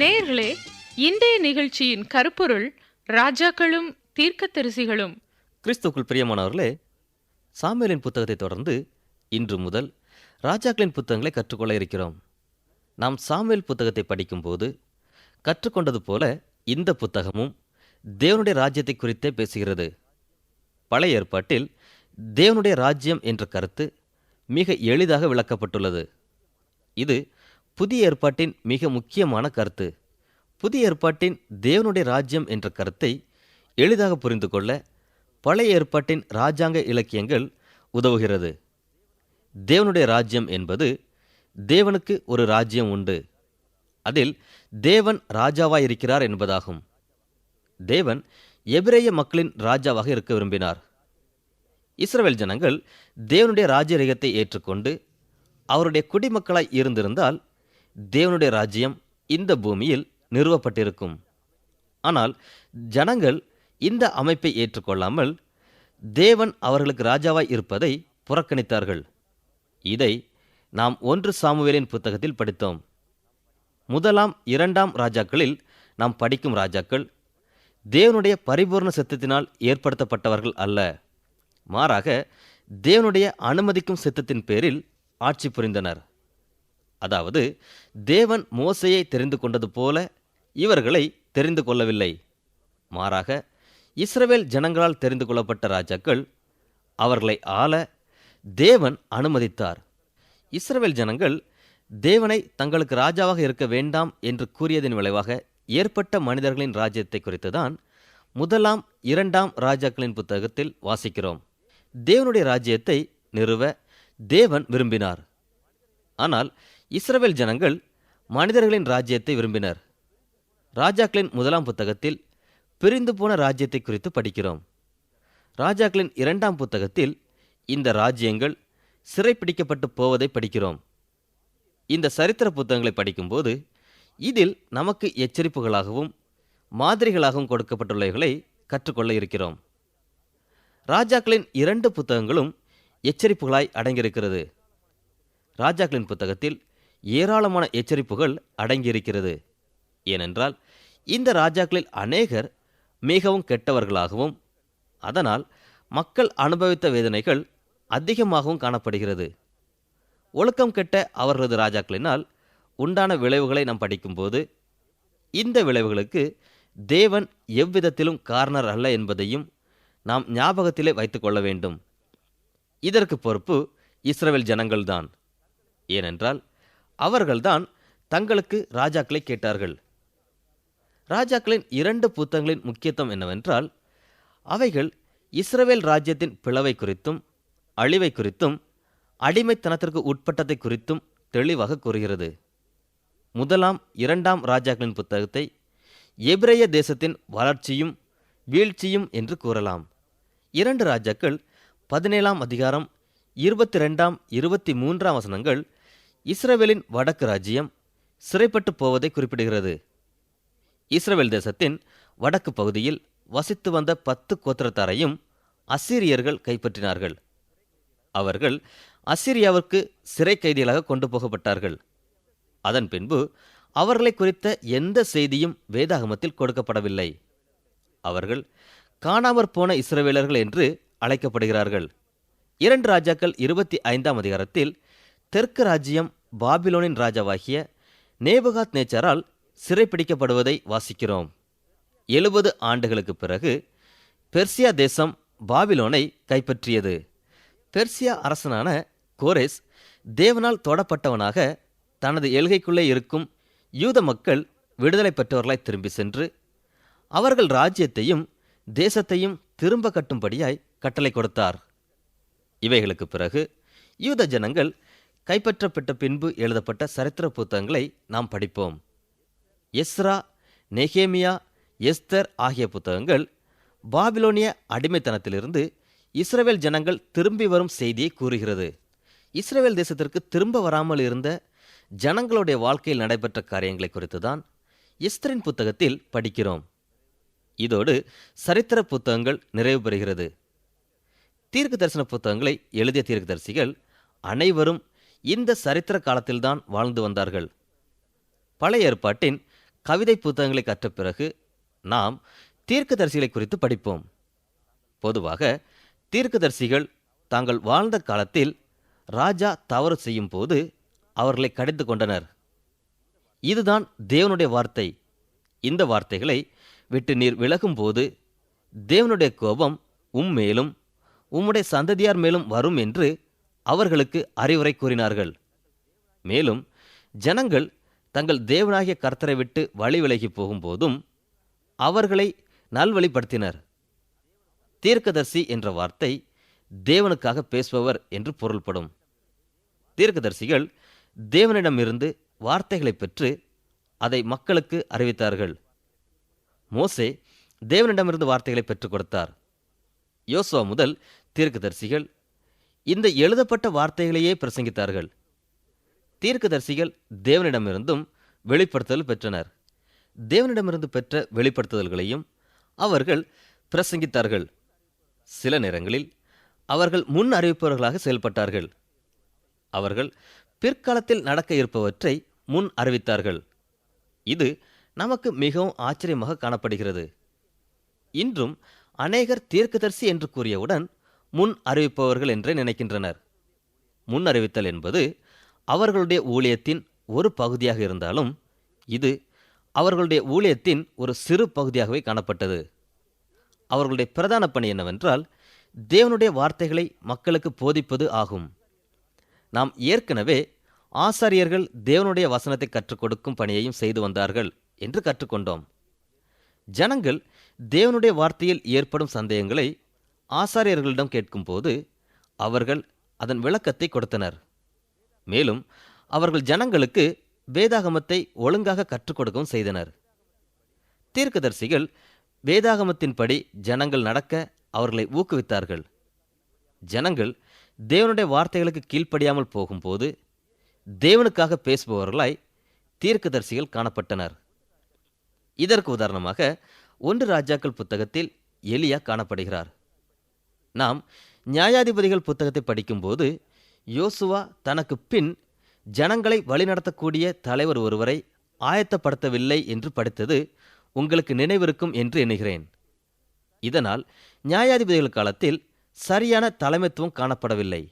நேயர்களே இன்றைய நிகழ்ச்சியின் கருப்பொருள் ராஜாக்களும் தீர்க்கதரிசிகளும். கிறிஸ்துக்குள் பிரியமானவர்களே சாமியலின் புத்தகத்தை தொடர்ந்து இன்று முதல் ராஜாக்களின் புத்தகங்களை கற்றுக்கொள்ள இருக்கிறோம். நாம் சாமியல் புத்தகத்தை படிக்கும்போது கற்றுக்கொண்டது போல இந்த புத்தகமும் தேவனுடைய ராஜ்யத்தை குறித்தே பேசுகிறது. பழைய ஏற்பாட்டில் தேவனுடைய ராஜ்யம் என்ற கருத்து மிக எளிதாக விளக்கப்பட்டுள்ளது. இது புதிய ஏற்பாட்டின் மிக முக்கியமான கருத்து. புதிய ஏற்பாட்டின் தேவனுடைய ராஜ்யம் என்ற கருத்தை எளிதாக புரிந்து கொள்ள பழைய ஏற்பாட்டின் ராஜாங்க இலக்கியங்கள் உதவுகிறது. தேவனுடைய ராஜ்யம் என்பது தேவனுக்கு ஒரு ராஜ்யம் உண்டு. அதில் தேவன் ராஜாவாயிருக்கிறார் என்பதாகும். தேவன் எபிரேய மக்களின் ராஜாவாக இருக்க விரும்பினார். இஸ்ரவேல் ஜனங்கள் தேவனுடைய ராஜரீகத்தை ஏற்றுக்கொண்டு அவருடைய குடிமக்களாய் இருந்திருந்தால் தேவனுடைய ராஜ்யம் இந்த பூமியில் நிறுவப்பட்டிருக்கும். ஆனால் ஜனங்கள் இந்த அமைப்பை ஏற்றுக்கொள்ளாமல் தேவன் அவர்களுக்கு ராஜாவாய் இருப்பதை புறக்கணித்தார்கள். இதை நாம் ஒன்று சாமுவேலின் புத்தகத்தில் படித்தோம். முதலாம் இரண்டாம் ராஜாக்களில் நாம் படிக்கும் ராஜாக்கள் தேவனுடைய பரிபூர்ண சித்தத்தினால் ஏற்படுத்தப்பட்டவர்கள் அல்ல. மாறாக தேவனுடைய அனுமதிக்கும் சித்தத்தின் பேரில் ஆட்சி புரிந்தனர். அதாவது தேவன் மோசையை தெரிந்து கொண்டது போல இவர்களை தெரிந்து கொள்ளவில்லை. மாறாக இஸ்ரவேல் ஜனங்களால் தெரிந்து கொள்ளப்பட்ட ராஜாக்கள் அவர்களை ஆள தேவன் அனுமதித்தார். இஸ்ரவேல் ஜனங்கள் தேவனை தங்களுக்கு ராஜாவாக இருக்க வேண்டாம் என்று கூறியதன் விளைவாக ஏற்பட்ட மனிதர்களின் ராஜ்யத்தை குறித்துதான் முதலாம் இரண்டாம் ராஜாக்களின் புத்தகத்தில் வாசிக்கிறோம். தேவனுடைய ராஜ்யத்தை நிறுவ தேவன் விரும்பினார். ஆனால் இஸ்ரவேல் ஜனங்கள் மனிதர்களின் ராஜ்யத்தை விரும்பினர். ராஜாக்களின் முதலாம் புத்தகத்தில் பிரிந்து போன ராஜ்யத்தை குறித்து படிக்கிறோம். ராஜாக்களின் இரண்டாம் புத்தகத்தில் இந்த ராஜ்யங்கள் சிறைப்பிடிக்கப்பட்டு போவதை படிக்கிறோம். இந்த சரித்திர புத்தகங்களை படிக்கும்போது இதில் நமக்கு எச்சரிப்புகளாகவும் மாதிரிகளாகவும் கொடுக்கப்பட்டுள்ளவைகளை கற்றுக்கொள்ள இருக்கிறோம். ராஜாக்களின் இரண்டு புத்தகங்களும் எச்சரிப்புகளாய் அடங்கியிருக்கிறது. ராஜாக்களின் புத்தகத்தில் ஏராளமான எச்சரிப்புகள் அடங்கியிருக்கிறது. ஏனென்றால் இந்த ராஜாக்களில் அநேகர் மிகவும் கெட்டவர்களாகவும் அதனால் மக்கள் அனுபவித்த வேதனைகள் அதிகமாகவும் காணப்படுகிறது. ஒழுக்கம் கெட்ட அவர்களது ராஜாக்களினால் உண்டான விளைவுகளை நாம் படிக்கும்போது இந்த விளைவுகளுக்கு தேவன் எவ்விதத்திலும் காரணர் அல்ல என்பதையும் நாம் ஞாபகத்திலே வைத்துக்கொள்ள வேண்டும். இதற்கு பொறுப்பு இஸ்ரவேல் ஜனங்கள்தான். ஏனென்றால் அவர்கள்தான் தங்களுக்கு ராஜாக்களை கேட்டார்கள். ராஜாக்களின் இரண்டு புத்தகங்களின் முக்கியத்துவம் என்னவென்றால் அவைகள் இஸ்ரவேல் ராஜ்யத்தின் பிளவை குறித்தும் அழிவை குறித்தும் அடிமைத்தனத்திற்கு உட்பட்டதை குறித்தும் தெளிவாக கூறுகிறது. முதலாம் இரண்டாம் ராஜாக்களின் புத்தகத்தை எபிரேய தேசத்தின் வளர்ச்சியும் வீழ்ச்சியும் என்று கூறலாம். இரண்டு ராஜாக்கள் பதினேழாம் அதிகாரம் இருபத்தி ரெண்டாம் இருபத்தி மூன்றாம் வசனங்கள் இஸ்ரேலின் வடக்கு ராஜ்யம் சிறைப்பட்டு போவதை குறிப்பிடுகிறது. இஸ்ரவேல் தேசத்தின் வடக்கு பகுதியில் வசித்து வந்த பத்து கோத்திரத்தாரையும் அசீரியர்கள் கைப்பற்றினார்கள். அவர்கள் அசிரியாவிற்கு சிறை கைதிகளாக கொண்டு போகப்பட்டார்கள். அதன் பின்பு அவர்களை குறித்த எந்த செய்தியும் வேதாகமத்தில் கொடுக்கப்படவில்லை. அவர்கள் காணாமற் போன இஸ்ரவேலர்கள் என்று அழைக்கப்படுகிறார்கள். இரண்டு ராஜாக்கள் இருபத்தி ஐந்தாம் அதிகாரத்தில் தெற்கு ராஜ்யம் பாபிலோனின் ராஜாவாகிய நேபுகாத் நேச்சரால் சிறைப்பிடிக்கப்படுவதை வாசிக்கிறோம். எழுபது ஆண்டுகளுக்கு பிறகு பெர்சியா தேசம் பாபிலோனை கைப்பற்றியது. பெர்சியா அரசனான கோரேஸ் தேவனால் தொடப்பட்டவனாக தனது எல்கைக்குள்ளே இருக்கும் யூத மக்கள் விடுதலை பெற்றவர்களாய் திரும்பி சென்று அவர்கள் ராஜ்யத்தையும் தேசத்தையும் திரும்ப கட்டும்படியாய் கட்டளை கொடுத்தார். இவைகளுக்கு பிறகு யூத ஜனங்கள் கைப்பற்றப்பட்ட பின்பு எழுதப்பட்ட சரித்திர புத்தகங்களை நாம் படிப்போம். எஸ்ரா நெஹேமியா எஸ்தர் ஆகிய புத்தகங்கள் பாபிலோனிய அடிமைத்தனத்திலிருந்து இஸ்ரவேல் ஜனங்கள் திரும்பி வரும் செய்தியை கூறுகிறது. இஸ்ரவேல் தேசத்திற்கு திரும்ப வராமல் இருந்த ஜனங்களுடைய வாழ்க்கையில் நடைபெற்ற காரியங்களை குறித்து தான் இஸ்தரின் புத்தகத்தில் படிக்கிறோம். இதோடு சரித்திர புத்தகங்கள் நிறைவு பெறுகிறது. தீர்க்க தரிசன புத்தகங்களை எழுதிய தீர்க்கதரிசிகள் அனைவரும் இந்த சரித்திர காலத்தில்தான் வாழ்ந்து வந்தார்கள். பழைய ஏற்பாட்டின் கவிதை புத்தகங்களை கற்ற பிறகு நாம் தீர்க்கதரிசிகளை குறித்து படிப்போம். பொதுவாக தீர்க்கதரிசிகள் தாங்கள் வாழ்ந்த காலத்தில் ராஜா தவறு செய்யும் போது அவர்களை கடிந்து கொண்டனர். இதுதான் தேவனுடைய வார்த்தை. இந்த வார்த்தைகளை விட்டு நீர் விலகும்போது தேவனுடைய கோபம் உம்மேலும் உம்முடைய சந்ததியார் மேலும் வரும் என்று அவர்களுக்கு அறிவுரை கூறினார்கள். மேலும் ஜனங்கள் தங்கள் தேவனாகிய கர்த்தரை விட்டு வழி விலகி போகும்போதும் அவர்களை நல்வழிப்படுத்தினர். தீர்க்கதர்சி என்ற வார்த்தை தேவனுக்காக பேசுபவர் என்று பொருள்படும். தீர்க்கதர்சிகள் தேவனிடமிருந்து வார்த்தைகளை பெற்று அதை மக்களுக்கு அறிவித்தார்கள். மோசே தேவனிடமிருந்து வார்த்தைகளை பெற்றுக் கொடுத்தார். யோசுவா முதல் தீர்க்கதர்சிகள் இந்த எழுதப்பட்ட வார்த்தைகளையே பிரசங்கித்தார்கள். தீர்க்கதரிசிகள் தேவனிடமிருந்தும் வெளிப்படுத்தல் பெற்றனர். தேவனிடமிருந்து பெற்ற வெளிப்படுத்துதல்களையும் அவர்கள் பிரசங்கித்தார்கள். சில நேரங்களில் அவர்கள் முன் அறிவிப்பவர்களாக செயல்பட்டார்கள். அவர்கள் பிற்காலத்தில் நடக்க இருப்பவற்றை முன் அறிவித்தார்கள். இது நமக்கு மிகவும் ஆச்சரியமாக காணப்படுகிறது. இன்றும் அநேகர் தீர்க்கதரிசி என்று கூறியவுடன் முன் அறிவிப்பவர்கள் என்றே நினைக்கின்றனர். முன் அறிவித்தல் என்பது அவர்களுடைய ஊழியத்தின் ஒரு பகுதியாக இருந்தாலும் இது அவர்களுடைய ஊழியத்தின் ஒரு சிறு பகுதியாகவே காணப்பட்டது. அவர்களுடைய பிரதான பணி என்னவென்றால் தேவனுடைய வார்த்தைகளை மக்களுக்கு போதிப்பது ஆகும். நாம் ஏற்கனவே ஆசாரியர்கள் தேவனுடைய வசனத்தை கற்றுக் கொடுக்கும் பணியையும் செய்து வந்தார்கள் என்று கற்றுக்கொண்டோம். ஜனங்கள் தேவனுடைய வார்த்தையில் ஏற்படும் சந்தேகங்களை ஆசாரியர்களிடம் கேட்கும்போது அவர்கள் அதன் விளக்கத்தை கொடுத்தனர். மேலும் அவர்கள் ஜனங்களுக்கு வேதாகமத்தை ஒழுங்காக கற்றுக் கொடுக்கவும் செய்தனர். தீர்க்கதரிசிகள் வேதாகமத்தின்படி ஜனங்கள் நடக்க அவர்களை ஊக்குவித்தார்கள். ஜனங்கள் தேவனுடைய வார்த்தைகளுக்கு கீழ்ப்படியாமல் போகும்போது தேவனுக்காக பேசுபவர்களாய் தீர்க்கதரிசிகள் காணப்பட்டனர். இதற்கு உதாரணமாக ஒன்று ராஜாக்கள் புத்தகத்தில் எலியா காணப்படுகிறார். நாம் நியாயாதிபதிகள் புத்தகத்தை படிக்கும்போது யோசுவா தனக்கு பின் ஜனங்களை வழிநடத்தக்கூடிய தலைவர் ஒருவரை ஆயத்தப்படுத்தவில்லை என்று படித்தது உங்களுக்கு நினைவிருக்கும் என்று எண்ணுகிறேன். இதனால் நியாயாதிபதிகள் காலத்தில் சரியான தலைமைத்துவம் காணப்படவில்லை.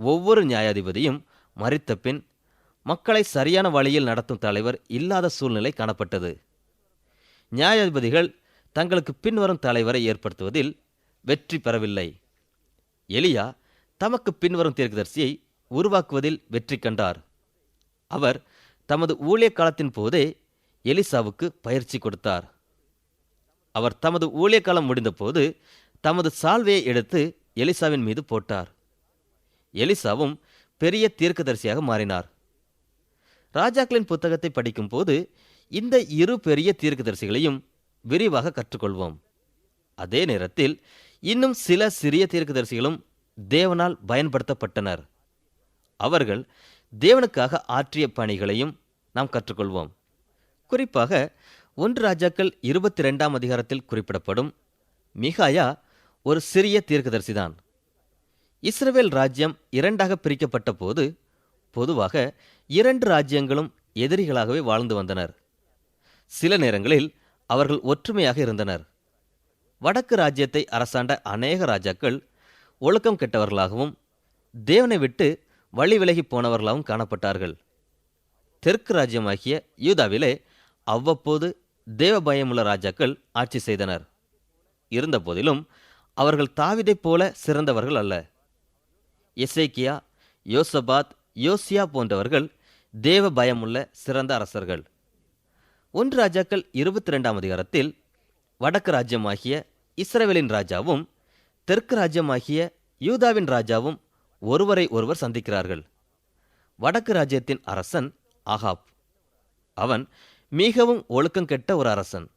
ஒவ்வொரு நியாயாதிபதியும் மறித்த பின் மக்களை சரியான வழியில் நடத்தும் தலைவர் இல்லாத சூழ்நிலை காணப்பட்டது. நியாயாதிபதிகள் தங்களுக்கு பின்வரும் தலைவரை ஏற்படுத்துவதில் வெற்றி பெறவில்லை. எலியா தமக்கு பின்வரும் தீர்க்கதரிசியை உருவாக்குவதில் வெற்றி கண்டார். அவர் தமது ஊழிய காலத்தின் போதே எலிசாவுக்கு பயிற்சி கொடுத்தார். அவர் தமது ஊழிய காலம் முடிந்தபோது தமது சால்வையை எடுத்து எலிசாவின் மீது போட்டார். எலிசாவும் பெரிய தீர்க்கதரிசியாக மாறினார். ராஜாக்களின் புத்தகத்தை படிக்கும்போது இந்த இரு பெரிய தீர்க்கதரிசிகளையும் விரிவாக கற்றுக்கொள்வோம். அதே நேரத்தில் இன்னும் சில சிறிய தீர்க்கதரிசிகளும் தேவனால் பயன்படுத்தப்பட்டனர். அவர்கள் தேவனுக்காக ஆற்றிய பணிகளையும் நாம் கற்றுக்கொள்வோம். குறிப்பாக ஒன்று ராஜாக்கள் இருபத்தி ரெண்டாம் அதிகாரத்தில் குறிப்பிடப்படும் மிகாயா ஒரு சிறிய தீர்க்கதரிசிதான். இஸ்ரவேல் ராஜ்யம் இரண்டாக பிரிக்கப்பட்ட போது பொதுவாக இரண்டு ராஜ்யங்களும் எதிரிகளாகவே வாழ்ந்து வந்தனர். சில நேரங்களில் அவர்கள் ஒற்றுமையாக இருந்தனர். வடக்கு ராஜ்யத்தை அரசாண்ட அநேக ராஜாக்கள் ஒழுக்கம் கெட்டவர்களாகவும் தேவனை விட்டு வழி விலகி போனவர்களாகவும் காணப்பட்டார்கள். தெற்கு ராஜ்யமாகிய யூதாவிலே அவ்வப்போது தேவ பயமுள்ள ராஜாக்கள் ஆட்சி செய்தனர். இருந்தபோதிலும் அவர்கள் தாவிதைப் போல சிறந்தவர்கள் அல்ல. எசேக்கியா யோசபாத் யோசியா போன்றவர்கள் தேவ பயமுள்ள சிறந்த அரசர்கள். ஒன்று ராஜாக்கள் இருபத்தி ரெண்டாம் அதிகாரத்தில் வடக்கு ராஜ்யமாகிய இஸ்ரவேலின் ராஜாவும் தெற்கு ராஜ்யமாகிய யூதாவின் ராஜாவும் ஒருவரை ஒருவர் சந்திக்கிறார்கள். வடக்கு ராஜ்யத்தின் அரசன் ஆகாப். அவன் மிகவும் ஒழுக்கம் கெட்ட ஒரு அரசன்.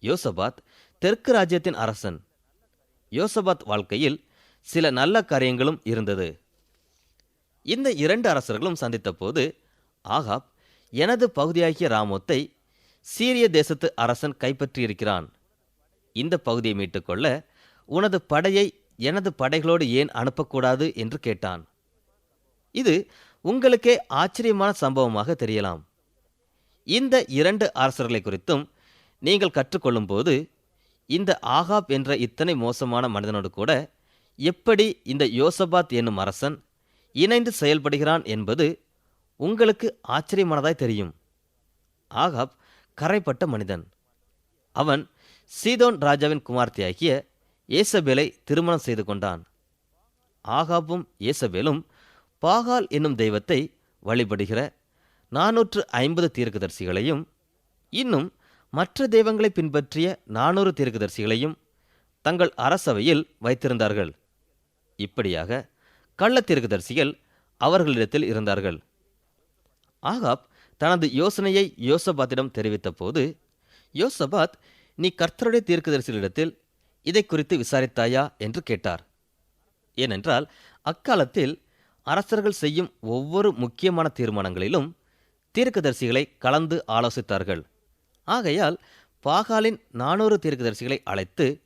யோசபாத் தெற்கு ராஜ்யத்தின் அரசன். யோசபாத் வாழ்க்கையில் சில நல்ல காரியங்களும் இருந்தது. இந்த இரண்டு அரசர்களும் சந்தித்தபோது ஆகாப் எனது பகுதியாகிய ராமோத்தை சீரிய தேசத்து அரசன் கைப்பற்றியிருக்கிறான். இந்த பகுதியை மீட்டுக்கொள்ள உனது படையை எனது படைகளோடு ஏன் அனுப்பக்கூடாது என்று கேட்டான். இது உங்களுக்கே ஆச்சரியமான சம்பவமாக தெரியலாம். இந்த இரண்டு அரசர்களை குறித்தும் நீங்கள் கற்றுக்கொள்ளும்போது இந்த ஆகாப் என்ற இத்தனை மோசமான மனிதனோடு கூட எப்படி இந்த யோசபாத் என்னும் அரசன் இணைந்து செயல்படுகிறான் என்பது உங்களுக்கு ஆச்சரியமானதாய் தெரியும். ஆகாப் கரைப்பட்ட மனிதன். அவன் சீதோன் ராஜாவின் குமார்த்தியாகிய ஏசபேலை திருமணம் செய்து கொண்டான். ஆகாபும் ஏசபேலும் பாகால் என்னும் தெய்வத்தை வழிபடுகிற நாநூற்று ஐம்பது தீர்க்கதரிசிகளையும் இன்னும் மற்ற தெய்வங்களை பின்பற்றிய நானூறு தீர்க்கதரிசிகளையும் தங்கள் அரசவையில் வைத்திருந்தார்கள். இப்படியாக கள்ள தீர்க்கதரிசிகள் அவர்களிடத்தில் இருந்தார்கள். ஆகாப் தனது யோசனையை யோசபாத்திடம் தெரிவித்தபோது யோசபாத் நீ கர்த்தருடைய தீர்க்கதரிசிகளிடத்தில் இதை குறித்து விசாரித்தாயா? என்று கேட்டார். ஏனென்றால் அக்காலத்தில் அரசர்கள் செய்யும் ஒவ்வொரு முக்கியமான தீர்மானங்களிலும் தீர்க்கதரிசிகளை கலந்து ஆலோசித்தார்கள். ஆகையால் பாகாலின் நானூறு தீர்க்கதரிசிகளை அழைத்து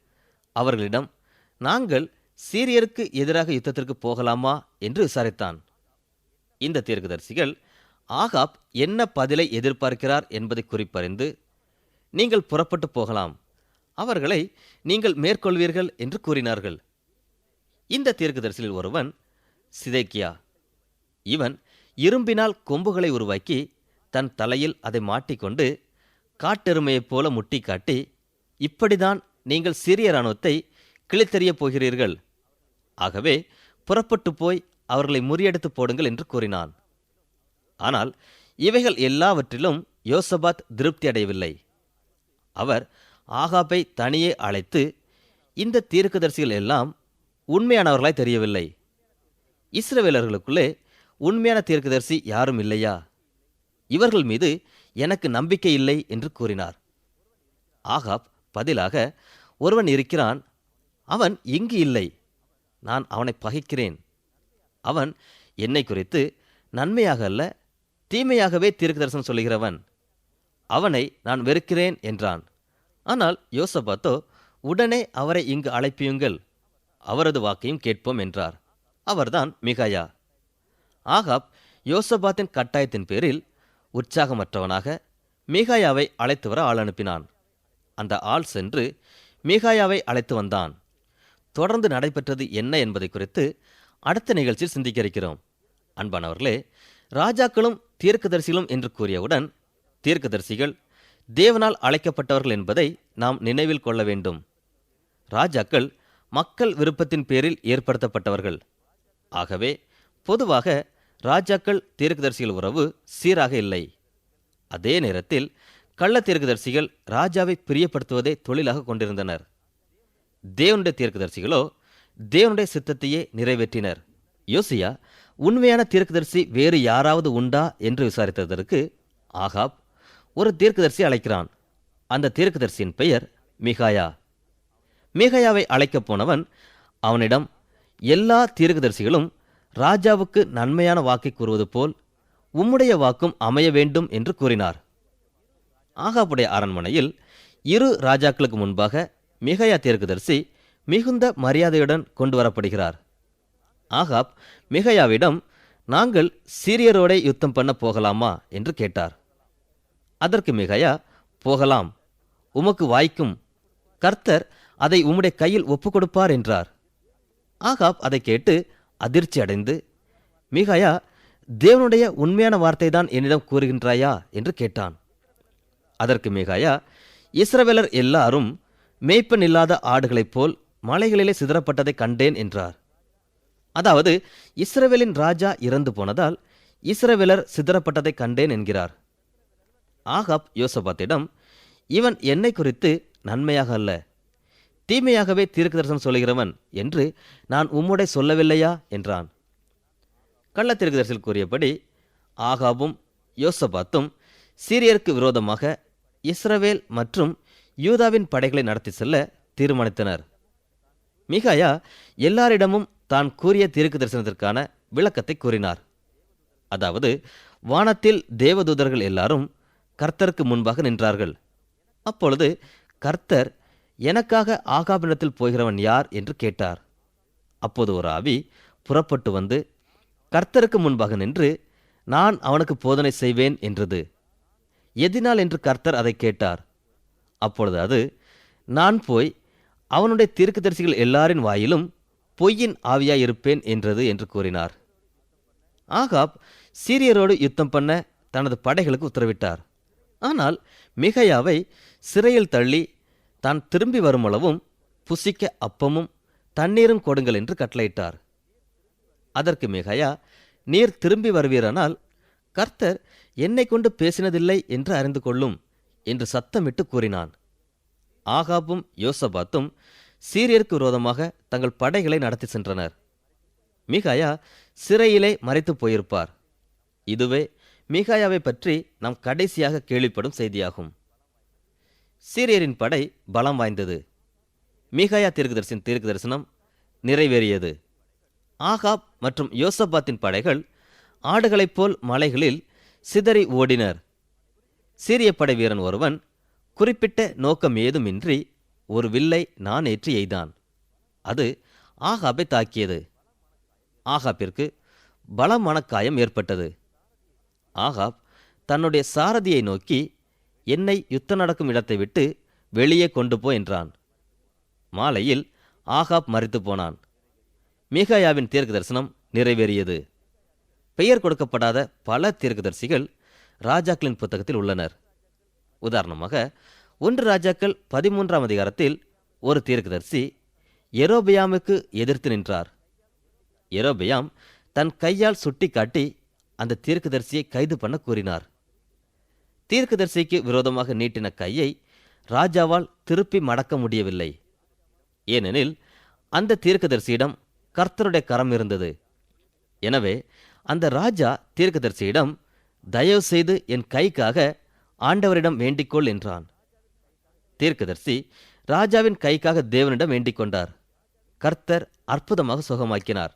அவர்களிடம் நாங்கள் சீரியருக்கு எதிராக யுத்தத்திற்கு போகலாமா? என்று விசாரித்தான். இந்த தீர்க்கதரிசிகள் ஆகாப் என்ன பதிலை எதிர்பார்க்கிறார் என்பதை குறிப்பறிந்து நீங்கள் புறப்பட்டு போகலாம். அவர்களை நீங்கள் மேற்கொள்வீர்கள் என்று கூறினார்கள். இந்த தீர்க்கதரிசியில் ஒருவன் சிதைக்கியா இவன் இரும்பினால் கொம்புகளை உருவாக்கி தன் தலையில் அதை மாட்டிக்கொண்டு காட்டெருமையைப் போல முட்டி காட்டி இப்படிதான் நீங்கள் சிறிய இராணுவத்தை கிழித்தெறியப் போகிறீர்கள். ஆகவே புறப்பட்டு போய் அவர்களை முறியடித்து போடுங்கள் என்று கூறினான். ஆனால் இவைகள் எல்லாவற்றிலும் யோசபாத் திருப்தி அடையவில்லை அவர் ஆகாப்பை தனியே அழைத்து இந்த தீர்க்கதரிசிகள் எல்லாம் உண்மையானவர்களாய் தெரியவில்லை. இஸ்ரவேலர்களுக்குள்ளே உண்மையான தீர்க்கதரிசி யாரும் இல்லையா? இவர்கள் மீது எனக்கு நம்பிக்கை இல்லை என்று கூறினார். ஆகாப் பதிலாக ஒருவன் இருக்கிறான் அவன் இங்கு இல்லை. நான் அவனை பகைக்கிறேன். அவன் என்னை குறித்து நன்மையாக அல்ல தீமையாகவே தீர்க்கதரிசனம் சொல்லுகிறவன். அவனை நான் வெறுக்கிறேன் என்றான். ஆனால் யோசபாத்தோ உடனே அவரை இங்கு அழைப்பியுங்கள். அவரது வாக்கையும் கேட்போம் என்றார். அவர்தான் மிகாயா. ஆகாப் யோசபாத்தின் கட்டாயத்தின் பேரில் உற்சாகமற்றவனாக மிகாயாவை அழைத்து வர ஆள் அனுப்பினான். அந்த ஆள் சென்று மிகாயாவை அழைத்து வந்தான். தொடர்ந்து நடைபெற்றது என்ன என்பதை குறித்து அடுத்த நிகழ்ச்சியில் சிந்திக்க இருக்கிறோம். அன்பானவர்களே ராஜாக்களும் தீர்க்கதரிசிகளும் என்று கூறியவுடன் தீர்க்கதரிசிகள் தேவனால் அழைக்கப்பட்டவர்கள் என்பதை நாம் நினைவில் கொள்ள வேண்டும். ராஜாக்கள் மக்கள் விருப்பத்தின் பேரில் ஏற்படுத்தப்பட்டவர்கள். ஆகவே பொதுவாக ராஜாக்கள் தீர்க்கதரிசிகள் உறவு சீராக இல்லை. அதே நேரத்தில் கள்ள தீர்க்கதரிசிகள் ராஜாவை பிரியப்படுத்துவதை தொழிலாக கொண்டிருந்தனர். தேவனுடைய தீர்க்கதரிசிகளோ தேவனுடைய சித்தத்தையே நிறைவேற்றினர். யோசியா உண்மையான தீர்க்கதரிசி வேறு யாராவது உண்டா என்று விசாரித்ததற்கு ஆகாப் ஒரு தீர்க்கதரிசி அழைக்கிறான். அந்த தீர்க்கதரிசியின் பெயர் மிகாயா. மிகாயாவை அழைக்கப் போனவன் அவனிடம் எல்லா தீர்க்கதரிசிகளும் ராஜாவுக்கு நன்மையான வாக்கை கூறுவது போல் உம்முடைய வாக்கும் அமைய வேண்டும் என்று கூறினார். ஆகாப்புடைய அரண்மனையில் இரு ராஜாக்களுக்கு முன்பாக மிகையா தீர்க்கதரிசி மிகுந்த மரியாதையுடன் கொண்டு வரப்படுகிறார். ஆகாப் மிகையாவிடம் நாங்கள் சீரியரோடே யுத்தம் பண்ண போகலாமா? என்று கேட்டார். அதற்கு மிகையா போகலாம். உமக்கு வாய்க்கும். கர்த்தர் அதை உம்முடைய கையில் ஒப்பு கொடுப்பார் என்றார். ஆகாப் அதை கேட்டு அதிர்ச்சி அடைந்து மிகாயா தேவனுடைய உண்மையான வார்த்தை தான் என்னிடம் கூறுகின்றாயா? என்று கேட்டான். அதற்கு மிகாயா இஸ்ரவேலர் எல்லாரும் மேய்ப்பன் இல்லாத ஆடுகளைப் போல் மலைகளிலே சிதறப்பட்டதை கண்டேன் என்றார். அதாவது இஸ்ரவேலின் ராஜா இறந்து போனதால் இஸ்ரவேலர் சிதறப்பட்டதை கண்டேன் என்கிறார். ஆகாப் யோசபாத்திடம் இவன் என்னை குறித்து நன்மையாக அல்ல. தீமையாகவே தீர்க்கதரிசனம் சொல்கிறவன் என்று நான் உம்முடைய சொல்லவில்லையா? என்றான். கள்ள தீர்க்கதரிசியில் கூறியபடி ஆகாபும் யோசபாத்தும் சீரியருக்கு விரோதமாக இஸ்ரவேல் மற்றும் யூதாவின் படைகளை நடத்தி செல்ல தீர்மானித்தனர். மிகாயா எல்லாரிடமும் தான் கூறிய திருக்கு தரிசனத்திற்கான விளக்கத்தை கூறினார். அதாவது வானத்தில் தேவதூதர்கள் எல்லாரும் கர்த்தருக்கு முன்பாக நின்றார்கள். அப்பொழுது கர்த்தர் எனக்காக ஆகாபிடத்தில் போகிறவன் யார்? என்று கேட்டார். அப்போது ஒரு ஆவி புறப்பட்டு வந்து கர்த்தருக்கு முன்பாக நின்று நான் அவனுக்கு போதனை செய்வேன் என்றது. எதினால்? என்று கர்த்தர் அதை கேட்டார். அப்பொழுது அது நான் போய் அவனுடைய தீர்க்கதரிசிகள் எல்லாரின் வாயிலும் பொய்யின் ஆவியாய் இருப்பேன் என்றது என்று கூறினார். ஆகாப் சீரியரோடு யுத்தம் பண்ண தனது படைகளுக்கு உத்தரவிட்டார். ஆனால் மிகையாவை சிறையில் தள்ளி தான் திரும்பி வருமளவும் புசிக்க அப்பமும் தண்ணீரும் கொடுங்கள் என்று கட்டளையிட்டார். அதற்கு மிகையா நீர் திரும்பி வருவீரானால் கர்த்தர் என்னை கொண்டு பேசினதில்லை என்று அறிந்து கொள்ளும் என்று சத்தமிட்டு கூறினான். ஆகாபும் யோசபாத்தும் சீரியருக்கு விரோதமாக தங்கள் படைகளை நடத்தி சென்றனர். மிகாயா சிறையிலே மறைத்து போயிருப்பார். இதுவே மிகாயாவை பற்றி நாம் கடைசியாக கேள்விப்படும் செய்தியாகும். சீரியரின் படை பலம் வாய்ந்தது. மிகாயா தீர்க்கதரிசின் தீர்க்க தரிசனம் நிறைவேறியது. ஆகாப் மற்றும் யோசபாத்தின் படைகள் ஆடுகளைப் போல் மலைகளில் சிதறி ஓடினர். சீரிய படை வீரன் ஒருவன் குறிப்பிட்ட நோக்கம் ஏதுமின்றி ஒரு வில்லை நான் ஏற்றி எய்தான். அது ஆகாப்பை தாக்கியது. ஆகாப்பிற்கு பலமான காயம் ஏற்பட்டது. ஆகாப் தன்னுடைய சாரதியை நோக்கி என்னை யுத்தம் நடக்கும் இடத்தை விட்டு வெளியே கொண்டு போ என்றான். மாலையில் ஆகாப் மறித்து போனான். மீகாயாவின் தீர்க்க தரிசனம் நிறைவேறியது. பெயர் கொடுக்கப்படாத பல தீர்க்கதரிசிகள் ராஜாக்களின் புத்தகத்தில் உள்ளனர். உதாரணமாக ஒன்று ராஜாக்கள் பதிமூன்றாம் அதிகாரத்தில் ஒரு தீர்க்கதரிசி எரோபியாமுக்கு எதிர்த்து நின்றார். எரோபியாம் தன் கையால் சுட்டிக்காட்டி அந்த தீர்க்கதரிசியை கைது பண்ண கூறினார். தீர்க்கதரிசிக்கு விரோதமாக நீட்டின கையை ராஜாவால் திருப்பி மடக்க முடியவில்லை. ஏனெனில் அந்த தீர்க்கதரிசியிடம் கர்த்தருடைய கரம் இருந்தது. எனவே அந்த ராஜா தீர்க்கதரிசியிடம் தயவு செய்து என் கைக்காக ஆண்டவரிடம் வேண்டிக்கொள் என்றான். தீர்க்கதர்சி ராஜாவின் கைக்காக தேவனிடம் வேண்டிக் கொண்டார். கர்த்தர் அற்புதமாக சுகமாக்கினார்.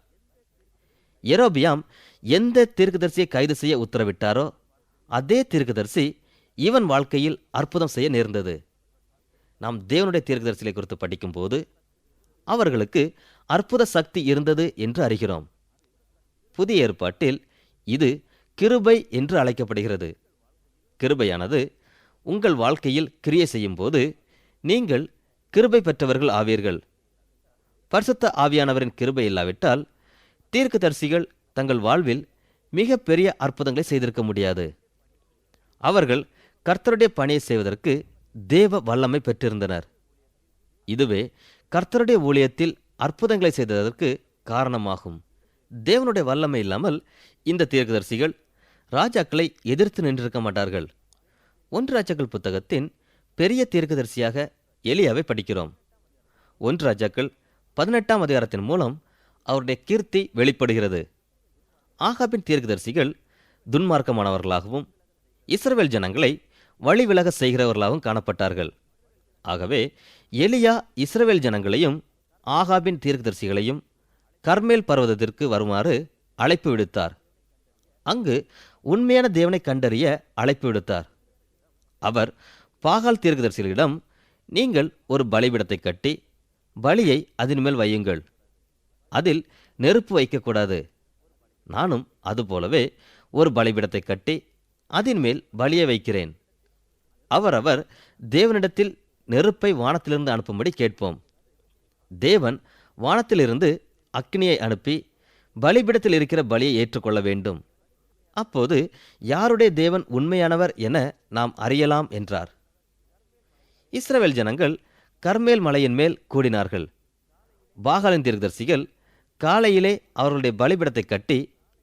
எரோபியாம் எந்த தீர்க்கதரிசியை கைது செய்ய உத்தரவிட்டாரோ அதே தீர்க்கதரிசி இவன் வாழ்க்கையில் அற்புதம் செய்ய நேர்ந்தது. நாம் தேவனுடைய தீர்க்கதரிசிகளை குறித்து படிக்கும்போது அவர்களுக்கு அற்புத சக்தி இருந்தது என்று அறிகிறோம். புதிய ஏற்பாட்டில் இது கிருபை என்று அழைக்கப்படுகிறது. கிருபையானது உங்கள் வாழ்க்கையில் கிரியை செய்யும்போது நீங்கள் கிருபை பெற்றவர்கள் ஆவீர்கள். பரிசுத்த ஆவியானவரின் கிருபை இல்லாவிட்டால் தீர்க்கதரிசிகள் தங்கள் வாழ்வில் மிக பெரிய அற்புதங்களை செய்திருக்க முடியாது. அவர்கள் கர்த்தருடைய பணியை செய்வதற்கு தேவ வல்லமை பெற்றிருந்தனர். இதுவே கர்த்தருடைய ஊழியத்தில் அற்புதங்களை செய்ததற்கு காரணமாகும். தேவனுடைய வல்லமை இல்லாமல் இந்த தீர்க்கதரிசிகள் ராஜாக்களை எதிர்த்து நின்றிருக்க மாட்டார்கள். ஒன்று ராஜாக்கள் புத்தகத்தின் பெரிய தீர்க்கதரிசியாக எலியாவை படிக்கிறோம். ஒன்று ராஜாக்கள் பதினெட்டாம் அதிகாரத்தின் மூலம் அவருடைய கீர்த்தி வெளிப்படுகிறது. ஆகாபின் தீர்க்கதரிசிகள் துன்மார்க்கமானவர்களாகவும் இஸ்ரவேல் ஜனங்களை வழிவிலக செய்கிறவர்களாகவும் காணப்பட்டார்கள். ஆகவே எலியா இஸ்ரவேல் ஜனங்களையும் ஆகாபின் தீர்க்கதரிசிகளையும் கர்மேல் பர்வதத்திற்கு வருமாறு அழைப்பு விடுத்தார். அங்கு உண்மையான தேவனை கண்டறிய அழைப்பு விடுத்தார். அவர் பாகால் தீர்க்கதரிசிகளிடம் நீங்கள் ஒரு பலிபீடத்தை கட்டி பலியை அதன் மேல் வையுங்கள். அதில் நெருப்பு வைக்கக்கூடாது. நானும் அதுபோலவே ஒரு பலிபீடத்தை கட்டி அதன் மேல் பலியை வைக்கிறேன். அவரவர் தேவனிடத்தில் நெருப்பை வானத்திலிருந்து அனுப்பும்படி கேட்போம். தேவன் வானத்திலிருந்து அக்னியை அனுப்பி பலிபிடத்தில் இருக்கிற பலியை ஏற்றுக்கொள்ள வேண்டும். அப்போது யாருடைய தேவன் உண்மையானவர் என நாம் அறியலாம் என்றார். இஸ்ரவேல் ஜனங்கள் கர்மேல் மலையின் மேல் கூடினார்கள். பாகாலின் தீர்க்கதரிசிகள் காலையிலே அவர்களுடைய பலிபிடத்தை கட்டி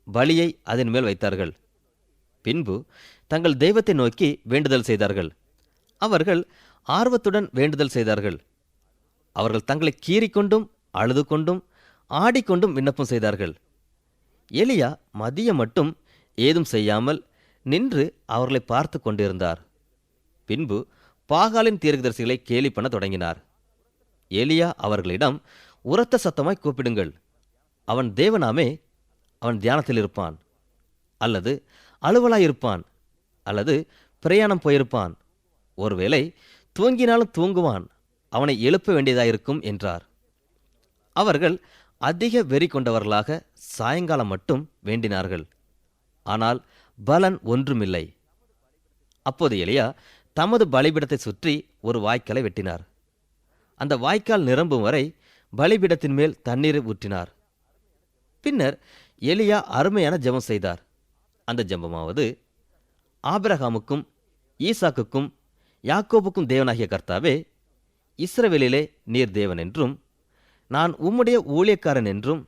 பலியை அதன் மேல் வைத்தார்கள். பின்பு தங்கள் தெய்வத்தை நோக்கி வேண்டுதல் செய்தார்கள். அவர்கள் ஆர்வத்துடன் வேண்டுதல் செய்தார்கள். அவர்கள் தங்களை கீறிக்கொண்டும் அழுது கொண்டும் ஆடிக்கொண்டும் விண்ணப்பம் செய்தார்கள். எலியா மதியம் மட்டும் ஏதும் செய்யாமல் நின்று அவர்களை பார்த்து கொண்டிருந்தார். பின்பு பாகாலின் தீர்க்கதரிசிகளை கேலி பண்ண தொடங்கினார். எலியா அவர்களிடம் உரத்த சத்தமாய் கூப்பிடுங்கள். அவன் தேவனாமே அவன் தியானத்தில் இருப்பான். அல்லது அலுவலாயிருப்பான் அல்லது பிரயாணம் போயிருப்பான். ஒருவேளை தூங்கினாலும் தூங்குவான். அவனை எழுப்ப வேண்டியதாயிருக்கும் என்றார். அவர்கள் அதிக வெறி கொண்டவர்களாக சாயங்காலம் மட்டும் வேண்டினார்கள். ஆனால் பலன் ஒன்றுமில்லை. அப்போது எலியா தமது பலிபிடத்தை சுற்றி ஒரு வாய்க்காலை வெட்டினார். அந்த வாய்க்கால் நிரம்பும் வரை பலிபீடத்தின் மேல் தண்ணீரை ஊற்றினார். பின்னர் எலியா அருமையான ஜெபம் செய்தார். அந்த ஜெபமாவது ஆபிரகாமுக்கும் ஈசாக்குக்கும் யாக்கோபுக்கும் தேவனாகிய கர்த்தாவே இஸ்ரவேலிலே நீர் தேவன் என்றும் நான் உம்முடைய ஊழியக்காரன் என்றும்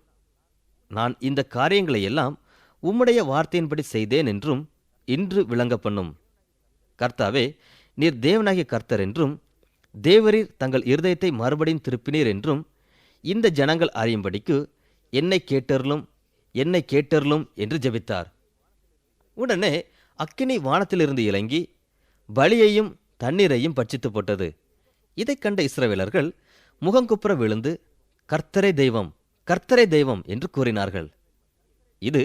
நான் இந்த காரியங்களை எல்லாம் உம்முடைய வார்த்தையின்படி செய்தேன் என்றும் இன்று விளங்க பண்ணும் கர்த்தாவே நீர் தேவனாகிய கர்த்தர் என்றும் தேவரீர் தங்கள் இருதயத்தை மறுபடியும் திருப்பினீர் என்றும் இந்த ஜனங்கள் அறியும்படிக்கு என்னை கேட்டருளும் என்னை கேட்டருளும் என்று ஜெபித்தார். உடனே அக்கினி வானத்திலிருந்து இறங்கி பலியையும் தண்ணீரையும் பட்சித்து போட்டது. இதைக் கண்ட இஸ்ரவேலர்கள் முகங்குப்புற விழுந்து கர்த்தரே தெய்வம் கர்த்தரே தெய்வம் என்று கூறினார்கள். இது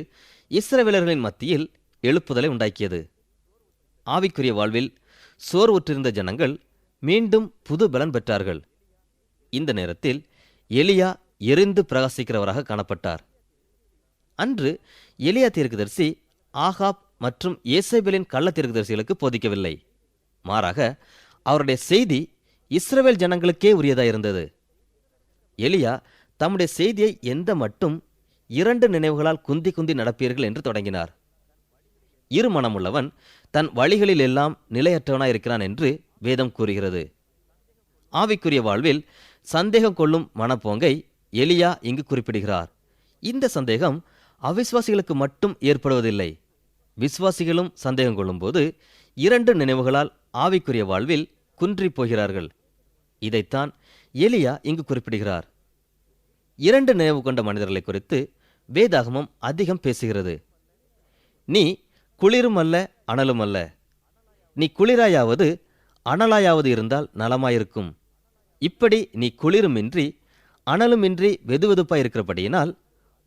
இஸ்ரவேலர்களின் மத்தியில் எழுப்புதலை உண்டாக்கியது. ஆவிக்குரிய வாழ்வில் சோர்வுற்றிருந்த ஜனங்கள் மீண்டும் புது பலன் பெற்றார்கள். இந்த நேரத்தில் எலியா எரிந்து பிரகாசிக்கிறவராக காணப்பட்டார். அன்று எலியா தீர்க்கதரிசி ஆகாப் மற்றும் ஏசேபேலின் கள்ள தீர்க்கதரிசிகளுக்கு போதிக்கவில்லை. மாறாக அவருடைய செய்தி இஸ்ரவேல் ஜனங்களுக்கே உரியதாயிருந்தது. எலியா தம்முடைய செய்தியை எந்த மட்டும் இரண்டு நினைவுகளால் குந்தி குந்தி நடப்பீர்கள் என்று தொடங்கினார். இரு மனமுள்ளவன் தன் வழிகளில் எல்லாம் நிலையற்றவனாயிருக்கிறான் என்று வேதம் கூறுகிறது. ஆவிக்குரிய வாழ்வில் சந்தேகம் கொள்ளும் மனப்போங்கை எலியா இங்கு குறிப்பிடுகிறார். இந்த சந்தேகம் அவிசுவாசிகளுக்கு மட்டும் ஏற்படுவதில்லை. விசுவாசிகளும் சந்தேகம் கொள்ளும்போது இரண்டு நினைவுகளால் ஆவிக்குரிய வாழ்வில் குன்றிப் போகிறார்கள். இதைத்தான் எலியா இங்கு குறிப்பிடுகிறார். இரண்டு நினைவு கொண்ட மனிதர்களை குறித்து வேதாகமம் அதிகம் பேசுகிறது. நீ குளிரும் அல்ல அனலும் அல்ல நீ குளிராயாவது அனலாயாவது இருந்தால் நலமாயிருக்கும். இப்படி நீ குளிருமின்றி அனலுமின்றி வெதுவெதுப்பாய் இருக்கிறபடியினால்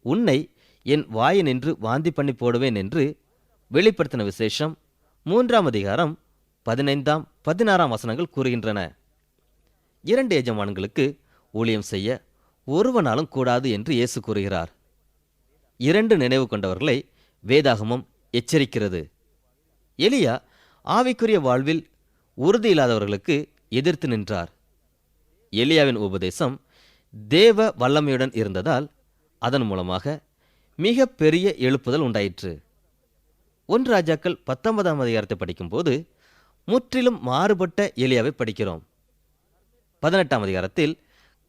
உன்னை என் வாயினின்று வாந்தி பண்ணி போடுவேன் என்று வெளிப்படுத்தின விசேஷம் மூன்றாம் அதிகாரம் பதினைந்தாம் பதினாறாம் வசனங்கள் கூறுகின்றன. இரண்டு எஜமான்களுக்கு ஊழியம் செய்ய ஒருவனாலும் கூடாது என்று இயேசு கூறுகிறார். இரண்டு நினைவு கொண்டவர்களை வேதாகமம் எச்சரிக்கிறது. எலியா ஆவிக்குரிய வாழ்வில் உறுதி இல்லாதவர்களுக்கு எதிர்த்து நின்றார். எலியாவின் உபதேசம் தேவ வல்லமையுடன் இருந்ததால் அதன் மூலமாக மிக பெரிய எழுப்புதல் உண்டாயிற்று. ஒன்று ராஜாக்கள் பத்தொன்பதாம் அதிகாரத்தை படிக்கும்போது முற்றிலும் மாறுபட்ட எலியாவை படிக்கிறோம். பதினெட்டாம் அதிகாரத்தில்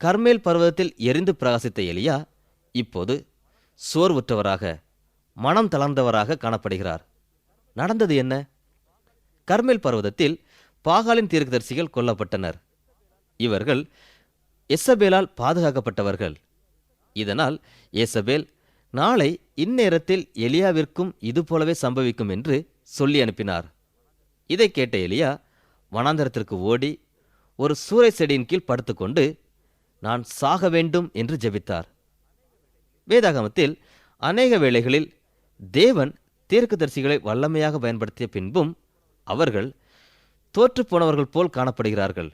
கர்மேல் பர்வதத்தில் எரிந்து பிரகாசித்த எலியா இப்போது சோர்வுற்றவராக மனம் தளர்ந்தவராக காணப்படுகிறார். நடந்தது என்ன? கர்மேல் பர்வதத்தில் பாகாலின் தீர்க்கதரிசிகள் கொல்லப்பட்டனர். இவர்கள் எசபேலால் பாதுகாக்கப்பட்டவர்கள். இதனால் ஏசபேல் நாளை இந்நேரத்தில் எலியாவிற்கும் இது போலவே சம்பவிக்கும் என்று சொல்லி அனுப்பினார். இதை கேட்ட எலியா வனாந்தரத்திற்கு ஓடி ஒரு சூறை செடியின் கீழ் படுத்துக்கொண்டு நான் சாக வேண்டும் என்று ஜெபித்தார். வேதாகமத்தில் அநேக வேளைகளில் தேவன் தீர்க்கதரிசிகளை வல்லமையாக பயன்படுத்திய பின்பும் அவர்கள் தோற்றுப்போனவர்கள் போல் காணப்படுகிறார்கள்.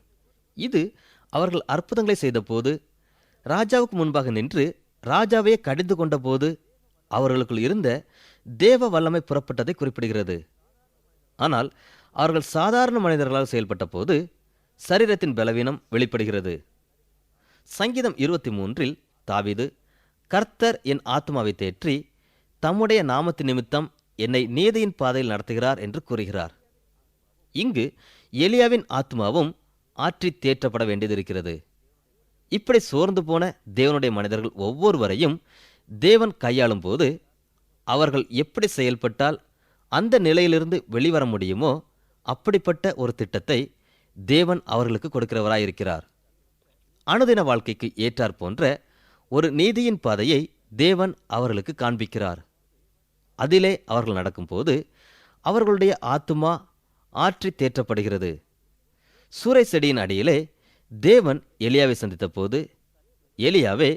இது அவர்கள் அற்புதங்களை செய்தபோது ராஜாவுக்கு முன்பாக நின்று ராஜாவையே கடிந்து கொண்டபோது அவர்களுக்குள் இருந்த தேவ வல்லமை புறப்பட்டதை குறிப்பிடுகிறது. ஆனால் அவர்கள் சாதாரண மனிதர்களாக செயல்பட்ட போது சரீரத்தின் பலவீனம் வெளிப்படுகிறது. சங்கீதம் இருபத்தி மூன்றில் தாவிது கர்த்தர் என் ஆத்மாவை தேற்றி தம்முடைய நாமத்து நிமித்தம் என்னை நீதியின் பாதையில் நடத்துகிறார் என்று கூறுகிறார். இங்கு எலியாவின் ஆத்மாவும் ஆற்றி தேற்றப்பட வேண்டியதிருக்கிறது இப்படி சோர்ந்து போன தேவனுடைய மனிதர்கள் ஒவ்வொருவரையும் தேவன் கையாளும் போது அவர்கள் எப்படி செயல்பட்டால் அந்த நிலையிலிருந்து வெளிவர முடியுமோ அப்படிப்பட்ட ஒரு திட்டத்தை தேவன் அவர்களுக்கு கொடுக்கிறவராயிருக்கிறார். அனுதின வாழ்க்கைக்கு ஏற்றார் போன்ற ஒரு நீதியின் பாதையை தேவன் அவர்களுக்கு காண்பிக்கிறார். அதிலே அவர்கள் நடக்கும்போது அவர்களுடைய ஆத்துமா ஆற்றி தேற்றப்படுகிறது. சூறை செடியின் அடியிலே தேவன் எலியாவை சந்தித்தபோது எலியாவே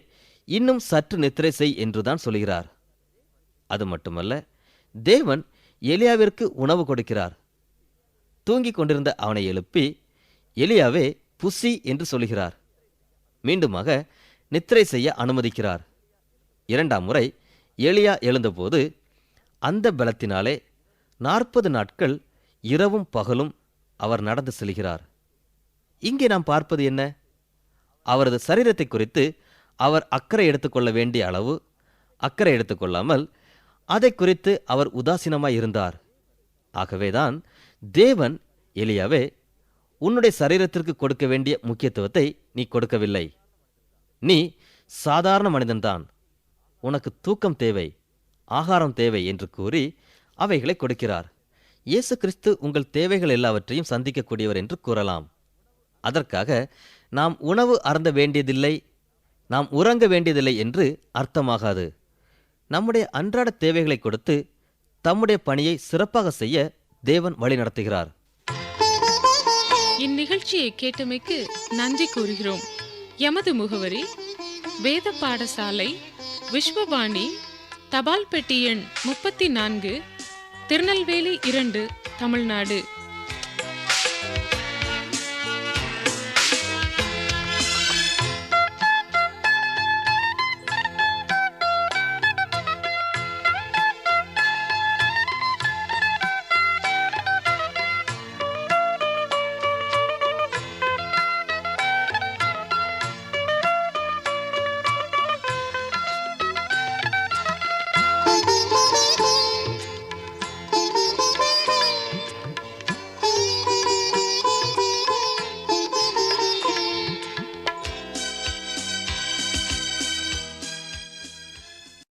இன்னும் சற்று நித்திரை செய் என்றுதான் சொல்கிறார். அது மட்டுமல்ல தேவன் எலியாவிற்கு உணவு கொடுக்கிறார். தூங்கிக் கொண்டிருந்த அவனை எழுப்பி எலியாவே புசி என்று சொல்கிறார். மீண்டுமாக நித்திரை செய்ய அனுமதிக்கிறார். இரண்டாம் முறை எலியா எழுந்தபோது அந்த பலத்தினாலே நாற்பது நாட்கள் இரவும் பகலும் அவர் நடந்து செல்கிறார். இங்கே நாம் பார்ப்பது என்ன? அவரது சரீரத்தை குறித்து அவர் அக்கறை எடுத்துக்கொள்ள வேண்டிய அளவு அக்கறை எடுத்துக்கொள்ளாமல் அதை குறித்து அவர் உதாசீனமாய் இருந்தார். ஆகவேதான் தேவன் எலியாவே உன்னுடைய சரீரத்திற்கு கொடுக்க வேண்டிய முக்கியத்துவத்தை நீ கொடுக்கவில்லை. நீ சாதாரண மனிதன்தான். உனக்கு தூக்கம் தேவை ஆகாரம் தேவை என்று கூறி அவைகளை கொடுக்கிறார். இயேசு கிறிஸ்து உங்கள் தேவைகள் எல்லாவற்றையும் சந்திக்கக்கூடியவர் என்று கூறலாம். அதற்காக நாம் உணவு அறந்த வேண்டியதில்லை நாம் உறங்க வேண்டியதில்லை என்று அர்த்தமாகாது. நம்முடைய அன்றாட தேவைகளை கொடுத்து தம்முடைய பணியை சிறப்பாக செய்ய தேவன் வழி நடத்துகிறார். இந்நிகழ்ச்சியை கேட்டமைக்கு நன்றி கூறுகிறோம். எமது முகவரி வேத பாடசாலை விஸ்வபாணி தபால் பெட்டி எண் முப்பத்தி நான்கு திருநெல்வேலி இரண்டு தமிழ்நாடு.